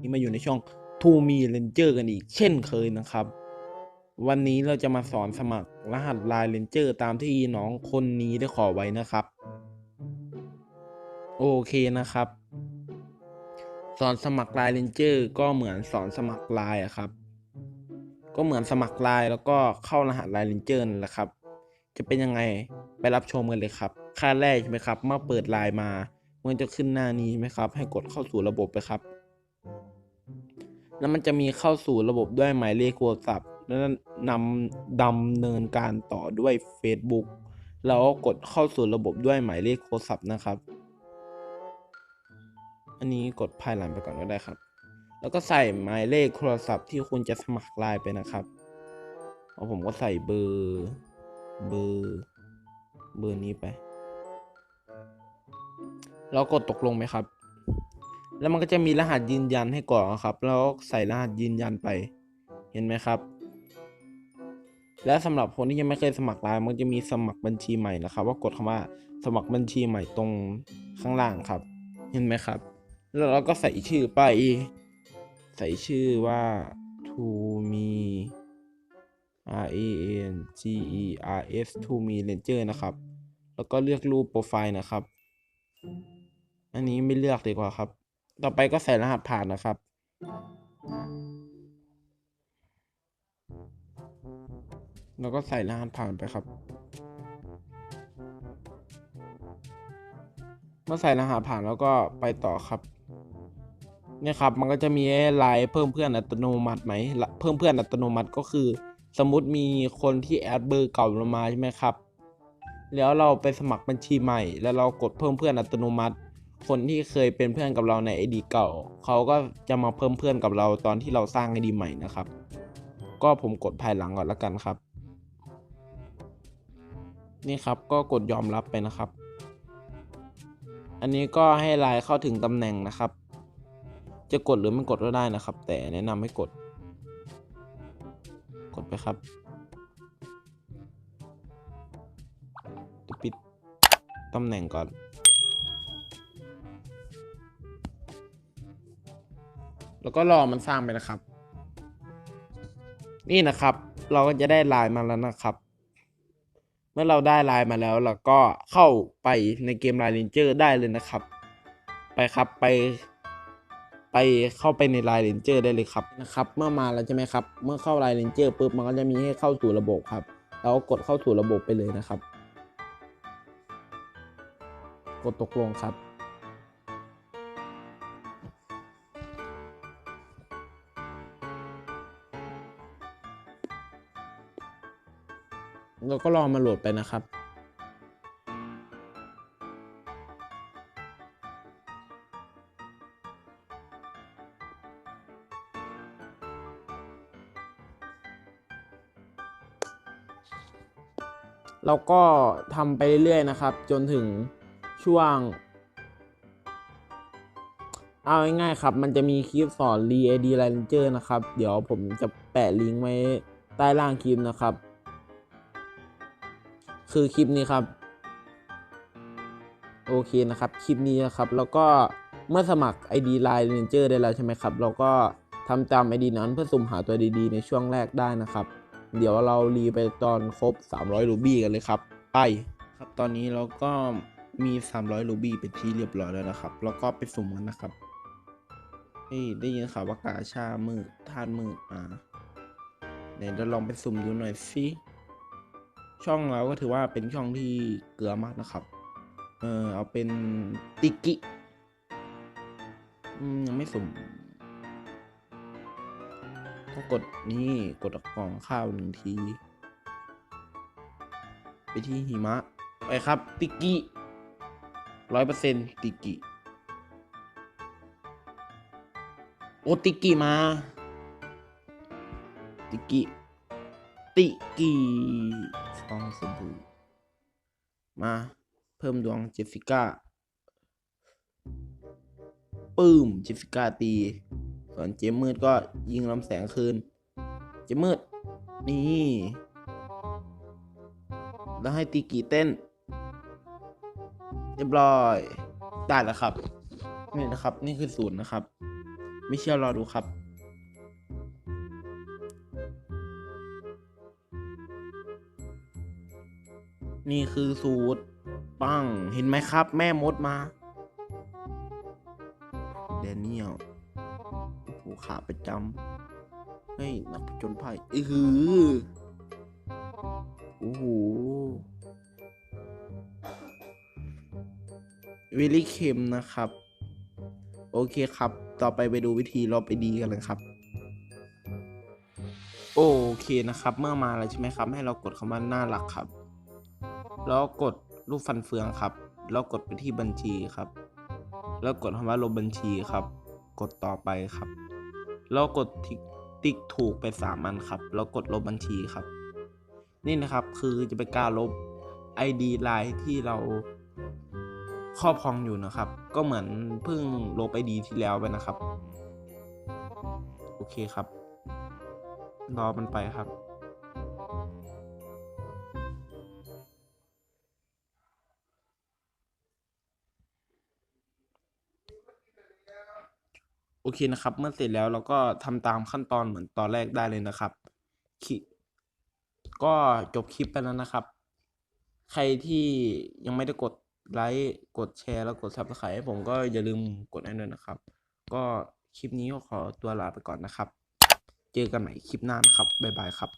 นี่มาอยู่ในช่อง To Me Ranger กันอีกเช่นเคยนะครับ วันนี้เราจะมาสอนสมัครรหัสลายเรนเจอร์ตามที่น้องคนนี้ได้ขอไว้นะครับ โอเคนะครับ สอนสมัครลายเรนเจอร์ก็เหมือนสอนสมัครลายอะครับ ก็เหมือนสมัครลายแล้วก็เข้ารหัสลายเรนเจอร์นั่นแหละครับ จะเป็นยังไงไปรับชมกันเลยครับขั้นแรกใช่ไหมครับ เมื่อเปิดไลน์มามันจะขึ้นหน้านี้ใช่ไหมครับ ให้กดเข้าสู่ระบบไปครับ แล้วมันจะมีเข้าสู่ระบบด้วยหมายเลขโทรศัพท์แล้วนำดำเนินการต่อด้วย Facebook แล้วก็กดเข้าสู่ระบบด้วยหมายเลขโทรศัพท์นะครับ อันนี้กดภายหลังไปก่อนก็ได้ครับ แล้วก็ใส่หมายเลขโทรศัพท์ที่คุณจะสมัครไลน์ไปนะครับเอาผมก็ใส่เบอร์เบอร์เบอร์นี้ไป แล้วกดตกลงไหมครับ แล้วมันก็จะมีรหัสยืนยันให้ก่อนนะครับ แล้วใส่รหัสยืนยันไป เห็นไหมครับ และสำหรับคนที่ยังไม่เคยสมัครไลน์มันจะมีสมัครบัญชีใหม่นะครับ ว่ากดคำว่าสมัครบัญชีใหม่ตรงข้างล่างครับ เห็นไหมครับ แล้วเราก็ใส่ชื่อไป ใส่ชื่อว่า to me R A N G E R S to me ranger นะครับ แล้วก็เลือกรูปโปรไฟล์นะครับ อันนี้ไม่เลือกดีกว่าครับ ต่อไปก็ใส่รหัสผ่านนะครับ แล้วก็ใส่รหัสผ่านไปครับ เมื่อใส่รหัสผ่านแล้วก็ไปต่อครับเนี่ยครับมันก็จะมีไลน์เพิ่มเพื่อนอัตโนมัติไหมเพิ่มเพื่อนอัตโนมัติก็คือ สมมติมีคนที่แอดเบอร์เก่าเรามาใช่ไหมครับ แล้วเราไปสมัครบัญชีใหม่ แล้วเรากดเพิ่มเพื่อนอัตโนมัติ คนที่เคยเป็นเพื่อนกับเราในไอดีเก่า เขาก็จะมาเพิ่มเพื่อนกับเราตอนที่เราสร้างไอดีใหม่นะครับ ก็ผมกดภายหลังก่อนแล้วกันครับ นี่ครับก็กดยอมรับไปนะครับ อันนี้ก็ให้ไลน์เข้าถึงตำแหน่งนะครับ จะกดหรือไม่กดก็ได้นะครับ แต่แนะนำให้กด กดไปครับจะปิดตำแหน่งก่อน แล้วก็รอมันสร้างไปนะครับ นี่นะครับ เราก็จะได้ลน์มาแล้วนะครับ เมื่อเราได้ลน์มาแล้วเราก็เข้าไปในเกมไลน์เรนเจอร์ได้เลยนะครับ ไปครับไป ไปเข้าไปในไลน์เรนเจอร์ได้เลยครับนะครับ เมื่อมาแล้วใช่ไหมครับ เมื่อเข้าไลน์เรนเจอร์ปุ๊บมันก็จะมีให้เข้าสู่ระบบครับแล้วก็กดเข้าสู่ระบบไปเลยนะครับ กดตกลงครับ แล้วก็รองมาโหลดไปนะครับเราก็ทำไปเรื่อยๆนะครับ จนถึงช่วง เอาง่ายๆครับ มันจะมีคลิปสอน r e a d Ranger นะครับ เดี๋ยวผมจะแปะลิงก์ไว้ใต้ล่างคลิปนะครับ คือคลิปนี้ครับ โอเคนะครับ คลิปนี้นะครับ แล้วก็เมื่อสมัคร ID Line Ranger ได้แล้วใช่ไหมครับ เราก็ทำตาม ID นั้นเพื่อสุ่มหาตัวดีๆ ในช่วงแรกได้นะครับ เดี๋ยวเรารีไปตอนครบ 300รูบี้กันเลยครับไปครับตอนนี้เราก็มี 300รูบี้เป็นที่เรียบร้อยแล้วนะครับ แล้วก็ไปสุ่มกันนะครับเฮ้ยได้ยินข่าวว่ากาชามืดทานมืดมาเดี๋ยวเราลองไปสุ่มดูหน่อยสิ ช่องเราก็ถือว่าเป็นช่องที่เกลือมากนะครับ เออเอาเป็นติกิยังไม่สุ่มก็กดนี่กดกล่องข้าวหนึ่งที ไปที่หิมะ ไปครับ ติกิร้อยเปอร์เซ็นติกิโอติกิมา ติกิ ติกิฟองสบู่มา เพิ่มดวงเจสสิก้าปื้มเจสสิก้าตี ส่วนเจมมืดก็ยิงลำแสงคืน เจมมืด นี่ แล้วให้ตีกี่เต้น เรียบร้อย ได้แล้วครับ นี่นะครับ นี่คือศูนย์นะครับ ไม่เชื่อรอดูครับ นี่คือสูตรปังเห็นไหมครับ แม่มดมาแดเนียลโอ้โหขาประจำเฮ้ยนักผจญภัยเออหือโอ้โหวิลลี่เค็มนะครับ โอเคครับ ต่อไปไปดูวิธีลบไอดีกันเลยครับ โอเคนะครับ เมื่อมาแล้วใช่ไหมครับ ให้เรากดคำว่าน่ารักครับ แล้วกดรูปฟันเฟืองครับ แล้วกดไปที่บัญชีครับ แล้วกดคำว่าลบบัญชีครับ กดต่อไปครับ แล้วกดทิกติ๊กถูกไปสามอันครับ แล้วกดลบบัญชีครับ นี่นะครับคือจะเป็นการลบ ID ไลน์ที่เราครอบครองอยู่นะครับ ก็เหมือนเพิ่งลบ ID ที่แล้วไปนะครับ โอเคครับ รอมันไปครับ โอเคนะครับ เมื่อเสร็จแล้วเราก็ทำตามขั้นตอนเหมือนตอนแรกได้เลยนะครับคิก็จบคลิปไปแล้วนะครับ ใครที่ยังไม่ได้กดไลค์กดแชร์แล้วกด subscribe ให้ผมก็อย่าลืมกดให้ด้วยนะครับ ก็คลิปนี้ก็ขอตัวลาไปก่อนนะครับ เจอกันใหม่คลิปหน้านะครับบ๊ายบายครับ